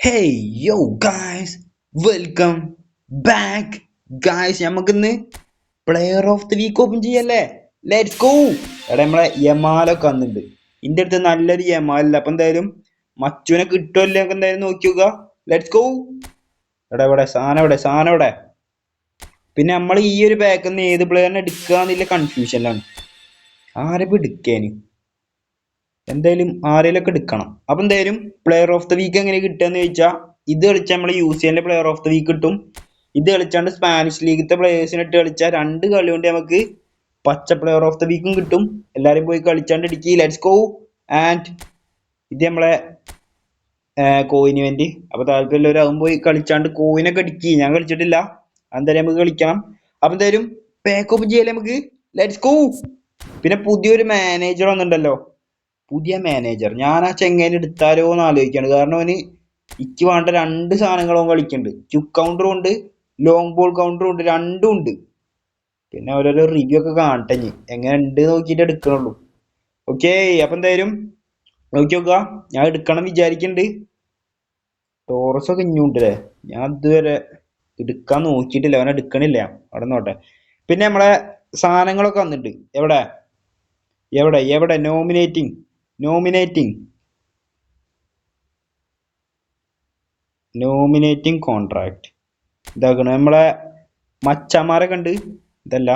Hey yo guys welcome back guys നമുക്കിന്ന് player of the week open ചെയ്യല്ലേ? Let's go എടാ നമ്മളെ യമാലൊക്കെ വന്നിട്ടുണ്ട്. ഇന്റെ അടുത്ത് നല്ലൊരു യമാലില്ല അപ്പൊ എന്തായാലും മച്ചുവിനെ കിട്ടുമല്ലേ നമുക്ക് എന്തായാലും നോക്കി നോക്കുക ലെറ്റ്സ് ഗോ എടാ ഇവിടെ സാധനം ഇവിടെ സാധനം ഇവിടെ പിന്നെ നമ്മൾ ഈ ഒരു ബാക്കിൽ നിന്ന് ഏത് പ്ലെയറിനെ എടുക്കുക എന്നുള്ള കൺഫ്യൂഷനിലാണ് ആരെ എടുക്കാന്? എന്തായാലും ആരേലൊക്കെ എടുക്കണം. അപ്പൊ എന്തായാലും പ്ലെയർ ഓഫ് ദ വീക്ക് എങ്ങനെ കിട്ടുകയെന്ന് ചോദിച്ചാൽ ഇത് കളിച്ചാൽ നമ്മൾ യു സി എന്റെ പ്ലെയർ ഓഫ് ദ വീക്ക് കിട്ടും. ഇത് കളിച്ചാണ്ട് സ്പാനിഷ് ലീഗത്തെ പ്ലേയേഴ്സിനിട്ട് കളിച്ചാൽ രണ്ട് കളി കൊണ്ട് നമുക്ക് പച്ച പ്ലെയർ ഓഫ് ദ വീക്കും കിട്ടും. എല്ലാവരും പോയി കളിച്ചാണ്ട് ഇടിക്കി. ലെറ്റ്സ് ഗോ ആൻഡ് ഇത് നമ്മളെ കോയിന് വേണ്ടി അപ്പൊ താല്പര്യമുള്ളവരാകും പോയി കളിച്ചാണ്ട് കോയിനൊക്കെ അടിക്കി ഞാൻ കളിച്ചിട്ടില്ല. എന്തായാലും നമുക്ക് കളിക്കണം. അപ്പൊ എന്തായാലും പാക്ക് ഓപ്പ് ചെയ്യല്ലേ നമുക്ക് ലെറ്റ്സ് ഗോ പിന്നെ പുതിയൊരു മാനേജർ വന്നിട്ടുണ്ടല്ലോ. പുതിയ മാനേജർ ഞാൻ ആ ചെങ്ങേനെ എടുത്താലോ എന്ന് ആലോചിക്കാണ്. കാരണം അവന് ഇക്ക് വേണ്ട രണ്ട് സാധനങ്ങളും കളിക്കുന്നുണ്ട്. ചുക്ക് കൗണ്ടറും ഉണ്ട് ലോങ് ബോൾ കൗണ്ടറും ഉണ്ട് രണ്ടും ഉണ്ട്. പിന്നെ ഓരോരോ റിവ്യൂ ഒക്കെ കാണട്ടെ ഇനി. എങ്ങനെ ഉണ്ട് നോക്കിയിട്ട് എടുക്കണുള്ളൂ. ഓക്കെ അപ്പൊ എന്തായാലും നോക്കി നോക്കുക. ഞാൻ എടുക്കണം വിചാരിക്കുന്നുണ്ട്. ടോറസ് ഒക്കെ ഇഞ്ഞുണ്ട് അല്ലേ? ഞാൻ ഇതുവരെ എടുക്കാൻ നോക്കിയിട്ടില്ല. അവനെ എടുക്കണില്ല. അവിടെ നോട്ടെ പിന്നെ നമ്മളെ സാധനങ്ങളൊക്കെ വന്നിട്ടുണ്ട്. എവിടെ? എവിടെ? എവിടെ? നോമിനേറ്റിംഗ് നോമിനേറ്റിംഗ് നോമിനേറ്റിംഗ് കോൺട്രാക്ട് ഇതാക്കണം നമ്മളെ മച്ചമാരെ കണ്ട് ഇതല്ല.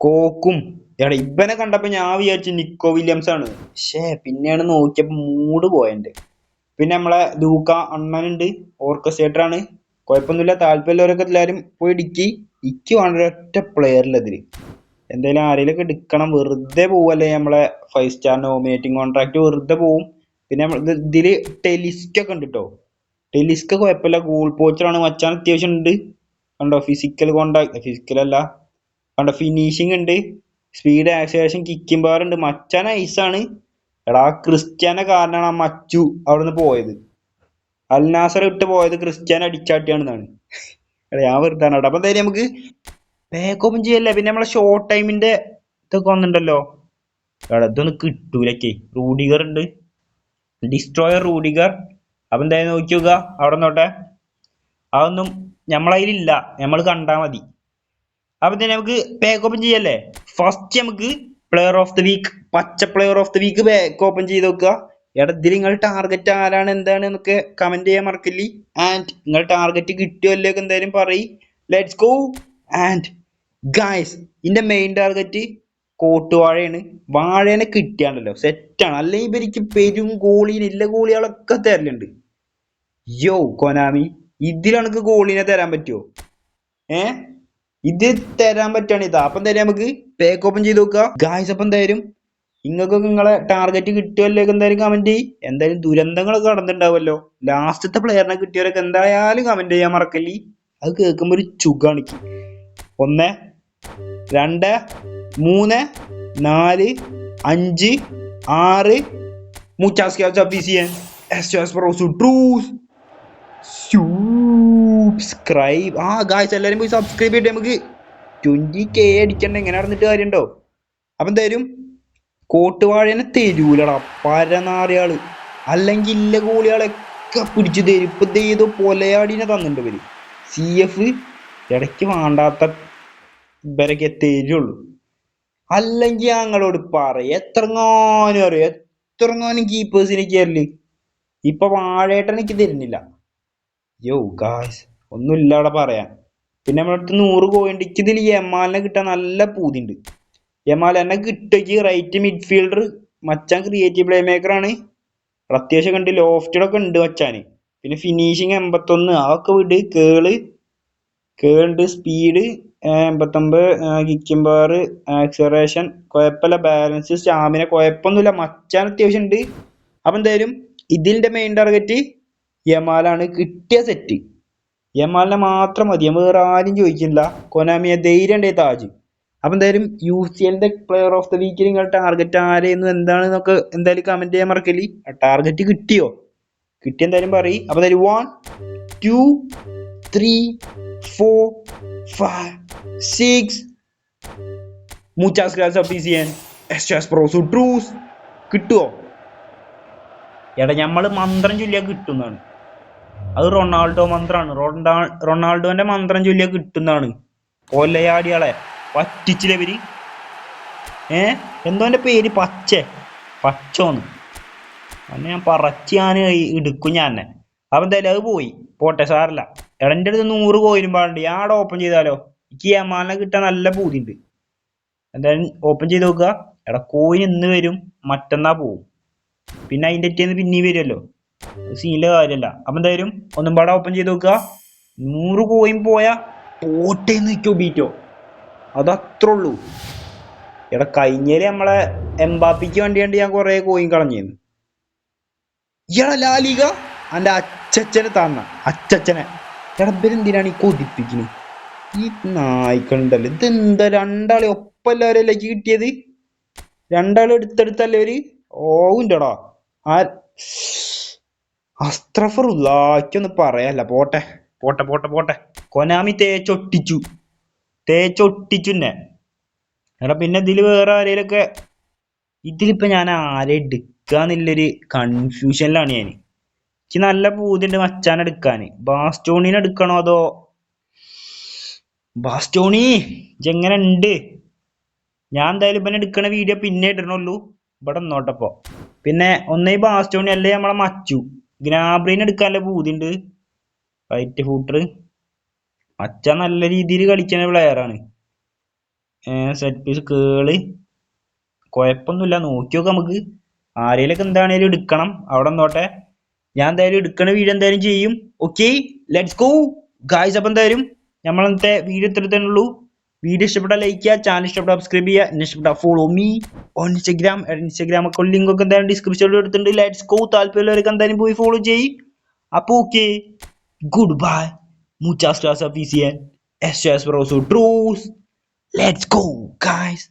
കോക്കും. എടാ ഇവനെ കണ്ടപ്പോ ഞാൻ വിചാരിച്ചു നിക്കോ വില്യംസ് ആണ് ഷേ പിന്നെയാണ് നോക്കിയപ്പോ മൂഡ് പോയണ്ട്. പിന്നെ നമ്മളെ ലൂക്ക അണ്ണനുണ്ട് ഓർക്കസ്ട്രേറ്റർ ആണ് കുഴപ്പമൊന്നുമില്ല താല്പര്യമുള്ളവരൊക്കെ എല്ലാവരും പോയി ഇടുക്കി. ഇക്ക് വേണ്ട ഒറ്റ എന്തായാലും ആരെങ്കിലുമൊക്കെ എടുക്കണം. വെറുതെ പോവല്ലേ നമ്മളെ ഫൈവ് സ്റ്റാർ നോമിനേറ്റിംഗ് കോൺട്രാക്ട് വെറുതെ പോവും. പിന്നെ നമ്മൾ ഇതിൽ ടെലിസ്ക് ഒക്കെ ഉണ്ട് കേട്ടോ ടെലിസ്ക് കുഴപ്പമില്ല. ഗൂൾ പോച്ചറാണ് മച്ചാൻ അത്യാവശ്യം ഉണ്ട്. കണ്ടോ? ഫിസിക്കൽ കോൺട്രാക്ട് ഫിസിക്കൽ അല്ല. കണ്ടോ? ഫിനിഷിംഗ് ഉണ്ട്. സ്പീഡ് ആക്സിലേഷൻ കിക്കിംഗ് പവർ ഉണ്ട്. മച്ചാൻ ഐസാണ് എടാ ക്രിസ്ത്യാനെ കാരണമാണ് ആ മച്ചു അവിടുന്ന് പോയത്. അൽനാസർ ഇട്ട് പോയത് ക്രിസ്ത്യാൻ അടിച്ചാട്ടിയാണെന്നാണ്. എടാ ഞാൻ വെറുതെ ആണ്. അപ്പൊ എന്തായാലും നമുക്ക് ബാക്ക് ഓപ്പൺ ചെയ്യല്ലേ? പിന്നെ നമ്മളെ ഷോർട്ട് ടൈമിന്റെ ഇതൊക്കെ വന്നിട്ടുണ്ടല്ലോ. ഇതൊന്നും കിട്ടൂലൊക്കെ. റൂഡിഗർ ഉണ്ട്. ഡിസ്ട്രോയർ റൂഡിഗർ അപ്പൊ എന്തായാലും നോക്കി നോക്കുക അവിടെ നോട്ടെ അതൊന്നും നമ്മളതിലില്ല നമ്മൾ കണ്ടാ മതി. അപ്പൊ തന്നെ നമുക്ക് ബാക്ക് ഓപ്പൺ ചെയ്യല്ലേ? ഫസ്റ്റ് നമുക്ക് പ്ലെയർ ഓഫ് ദി വീക്ക് പച്ച player of the week back open ചെയ്ത് നോക്കുക. എടാ ഇതിൽ നിങ്ങൾ ടാർഗറ്റ് ആരാണ്? എന്താണ്? എന്നൊക്കെ കമന്റ് ചെയ്യാൻ മറക്കില്ലേ. ആൻഡ് നിങ്ങൾ ടാർഗറ്റ് കിട്ടിയോ അല്ലേ എന്തായാലും പറയും. ലെറ്റ്സ് ഗോ ആൻഡ് ഗായ്സ് ഇതിന്റെ മെയിൻ ടാർഗറ്റ് കോട്ടുവാഴയാണ്. വാഴേനെ കിട്ടിയാണല്ലോ സെറ്റാണ് അല്ലെങ്കിൽ ഇവർക്ക് പെരും ഗോളീന് ഇല്ല ഗോളികളൊക്കെ തരലുണ്ട്. യോ കൊനാമി ഇതിൽ എനിക്ക് ഗോളിനെ തരാൻ പറ്റുമോ ഏ? ഇത് തരാൻ പറ്റാണ് ഇതാ. അപ്പം തരാം നമുക്ക്. പേക്ക് ഓപ്പൺ ചെയ്ത് നോക്കുക ഗായ്സ് അപ്പം എന്തായാലും നിങ്ങൾക്കൊക്കെ നിങ്ങളെ ടാർഗറ്റ് കിട്ടുമല്ലോ എന്തായാലും കമന്റ് ചെയ്യും. എന്തായാലും ദുരന്തങ്ങളൊക്കെ നടന്നിട്ടുണ്ടാവുമല്ലോ. ലാസ്റ്റത്തെ പ്ലെയറിനെ കിട്ടിയവരൊക്കെ എന്തായാലും കമന്റ് ചെയ്യാൻ മറക്കല്ലേ. അത് കേൾക്കുമ്പോൾ ഒരു ചുഖാണ് എനിക്ക് ഒന്ന് രണ്ട് മൂന്ന് നാല് അഞ്ച് ആറ്. Muchas സബ്സ്ക്രൈബ് ആ ഗായ്സ് എല്ലാവരും പോയി സബ്സ്ക്രൈബ് ചെയ്തിട്ട് നമുക്ക്. ട്വന്റി കെ അടിക്കണ്ട എങ്ങനെ നടന്നിട്ട് കാര്യമുണ്ടോ അപ്പൊ എന്തായാലും കോട്ടുവാഴനെ തരൂലടാ പരനാറിയാൾ. അല്ലെങ്കിൽ ഇല്ല ഗോളിയാളൊക്കെ പിടിച്ചു തരും. ഇപ്പൊ ഏതോ പൊലയാടിനെ തന്നിട്ടുണ്ട് ഇവർ. സി എഫ് ഇടയ്ക്ക് വേണ്ടാത്ത ഇവരൊക്കെ തരുള്ളൂ അല്ലെങ്കിൽ ഞങ്ങളോട് പറ എത്രങ്ങാനും അറിയാം എത്രങ്ങാനും കീപ്പേഴ്സിനെ കയറിൽ ഇപ്പൊ വാഴേട്ടൻ എനിക്ക് തരുന്നില്ല. യോ ഗായ്സ് ഒന്നുമില്ല അവിടെ പറയാൻ. പിന്നെ നമ്മുടെ അടുത്ത് നൂറ് പോയിന്റ് ഇതിൽ യമാലിനെ കിട്ടാൻ നല്ല പൂതിണ്ട്. യമാൽ എന്നെ കിട്ടുകി റൈറ്റ് മിഡ്ഫീൽഡർ മച്ചാൻ ക്രിയേറ്റീവ് പ്ലേ ആണ്. അത്യാവശ്യം കണ്ട് ലോഫ്റ്റഡൊക്കെ ഉണ്ട് മച്ചാന്. പിന്നെ ഫിനിഷിങ് എൺപത്തൊന്ന് അതൊക്കെ വിട് കേൾ. കേളുണ്ട് സ്പീഡ് എൺപത്തൊമ്പത് കിക്കിംഗ് പവർ ആക്സറേഷൻ കുഴപ്പമില്ല ബാലൻസ് സ്റ്റാമിന കുഴപ്പമൊന്നുമില്ല മച്ചാൻ അത്യാവശ്യം ഉണ്ട്. അപ്പൊ എന്തായാലും ഇതിന്റെ മെയിൻ ടാർഗറ്റ് യമാലാണ് കിട്ടിയ സെറ്റ് യമാലിനെ മാത്രം മതി നമ്മൾ വേറെ ആരും ചോദിക്കുന്നില്ല കൊനാമിയെ ധൈര്യം ഉണ്ടേ താജ്. അപ്പൊ എന്തായാലും യു സി എല്ലിന്റെ പ്ലെയർ ഓഫ് ദ വീക്കിൽ നിങ്ങൾ ടാർഗറ്റ് ആരെയെന്ന് എന്താണെന്നൊക്കെ എന്തായാലും കമന്റ് ചെയ്യാൻ മറക്കല്ലേ. ടാർഗറ്റ് കിട്ടിയോ? കിട്ടിയെന്തായാലും പറയും. അപ്പൊ എന്തായാലും one two three four five six muchas gracias PCN. es pro su truth എടാ നമ്മൾ മന്ത്രം ചൊല്ലിയാ കിട്ടുന്നതാണ്. അത് റൊണാൾഡോ മന്ത്രമാണ് റൊണ്ടാ റൊണാൾഡോന്റെ മന്ത്രം ചൊല്ലിയാ കിട്ടുന്നതാണ്. കൊലയാടിയാളെ പറ്റിച്ചിലവര് ഏ? എന്തോ എന്റെ പേര്? പച്ച. പച്ചോന്ന്. അന്ന് ഞാൻ പറച്ച് ഞാൻ എടുക്കും ഞാൻ അപ്പം എന്തായാലും അത് പോയി. പോട്ടെ സാറില്ല എടാ എന്റെ അടുത്ത് നൂറ് കോയിനും പാടുണ്ട്. ഞാൻ അവിടെ ഓപ്പൺ ചെയ്താലോ? എനിക്ക് യമാലിനെ കിട്ടാൻ നല്ല പൂതിയുണ്ട്. എന്തായാലും ഓപ്പൺ ചെയ്ത് നോക്കുക. എടാ കോയിൻ ഇന്ന് വരും മറ്റന്നാ പോവും. പിന്നെ അതിന്റെ അറ്റേന്ന് പിന്നെയും വരുമല്ലോ. സീനിലെ കാര്യമല്ല. അപ്പൊ എന്തായാലും ഒന്നും പാടെ ഓപ്പൺ ചെയ്ത് നോക്കുക. നൂറ് കോയിൻ പോയാ പോട്ടേന്ന് നിൽക്കോ ബീറ്റോ അതത്ര ഉള്ളൂ എടാ കഴിഞ്ഞേൽ നമ്മളെ എംബാപ്പിക്ക് വേണ്ടി വേണ്ടി ഞാൻ കുറെ കോയിൻ കളഞ്ഞിരുന്നു. ഇയാളെ ലാലിക അന്റെ അച്ചച്ചനെ തന്ന. അച്ചച്ചനെ. എടാ ഇവരെന്തിനാണ് ഈ കൊതിപ്പിക്കുന്നത് ഈ നായ്ക്കണ്ടല്ലോ. ഇതെന്താ രണ്ടാളെ ഒപ്പല്ലാരല്ലേ കിട്ടിയത് രണ്ടാളും എടുത്തെടുത്തല്ലേ ഒരു ഓവുണ്ടടാ ആ അസ്ത്രഫറുല്ലാക്കൊന്ന് പറയാല്ല പോട്ടെ പോട്ടെ പോട്ടെ പോട്ടെ. കൊനാമി തേച്ചൊട്ടിച്ചു. തേച്ചൊട്ടിച്ചു എന്നെ എടാ പിന്നെ ഇതിൽ വേറെ ആരേലൊക്കെ? ഇതിലിപ്പോ ഞാൻ ആരെ എടുക്കാന്നുള്ളൊരു കൺഫ്യൂഷനിലാണ് ഞാൻ എനിക്ക് നല്ല പൂതിണ്ട് മച്ചാൻ എടുക്കാന്. ബാസ്റ്റോണിനെ എടുക്കണോ അതോ? ബാസ്റ്റോണി ഇജെങ്ങനെ ഉണ്ട്? ഞാൻ എന്തായാലും ഇവനെ എടുക്കണ വീഡിയോ പിന്നെ ഇടണുള്ളൂ. ഇവിടെ നിന്നോട്ടപ്പോ പിന്നെ ഒന്നേ ബാസ്റ്റോണി അല്ലേ നമ്മളെ മച്ചു? ഗ്രാബ്രീൻ എടുക്കാനല്ലേ പൂതിണ്ട് റൈറ്റ് ഫൂട്ടർ മച്ച നല്ല രീതിയിൽ കളിക്കുന്ന പ്ലെയറാണ് സെറ്റ് പീസ് കേൾ കുഴപ്പമൊന്നുമില്ല. നോക്കി നോക്കാം നമുക്ക്. ആരേലൊക്കെ എന്താണേലും എടുക്കണം. അവിടെ നിന്നോട്ടെ. ഞാൻ എന്തായാലും എടുക്കണ വീഡിയോ എന്തായാലും ചെയ്യും. ഓക്കെ ലെറ്റ്സ് ഗോ ഗായ്സ് അപ്പം എന്തായാലും നമ്മൾ ഇന്നത്തെ വീഡിയോ ഉള്ളൂ വീഡിയോ ഇഷ്ടപ്പെട്ടാൽ ലൈക്ക് ചെയ്യുക ചാനൽ ഇഷ്ടപ്പെട്ട സബ്സ്ക്രൈബ് ചെയ്യുക എന്നെ ഇഷ്ടപ്പെട്ടാൽ follow me on Instagram Instagram ഒക്കെ ലിങ്ക് ഒക്കെ എന്തായാലും ഡിസ്ക്രിപ്ഷനിൽ എടുത്തിട്ടുണ്ട്. ലെറ്റ്സ് ഗോ താല്പര്യമുള്ളവർക്ക് എന്തായാലും പോയി ഫോളോ ചെയ്യും. അപ്പോൾ ഓക്കെ ഗുഡ് ബൈ മുച്ചാസ് ക്ലാസ് ഓഫ് ഇസിയൻ എസ് എസ് ബ്രോസോ ട്രൂസ് ലെറ്റ്സ് ഗോ ഗായ്സ്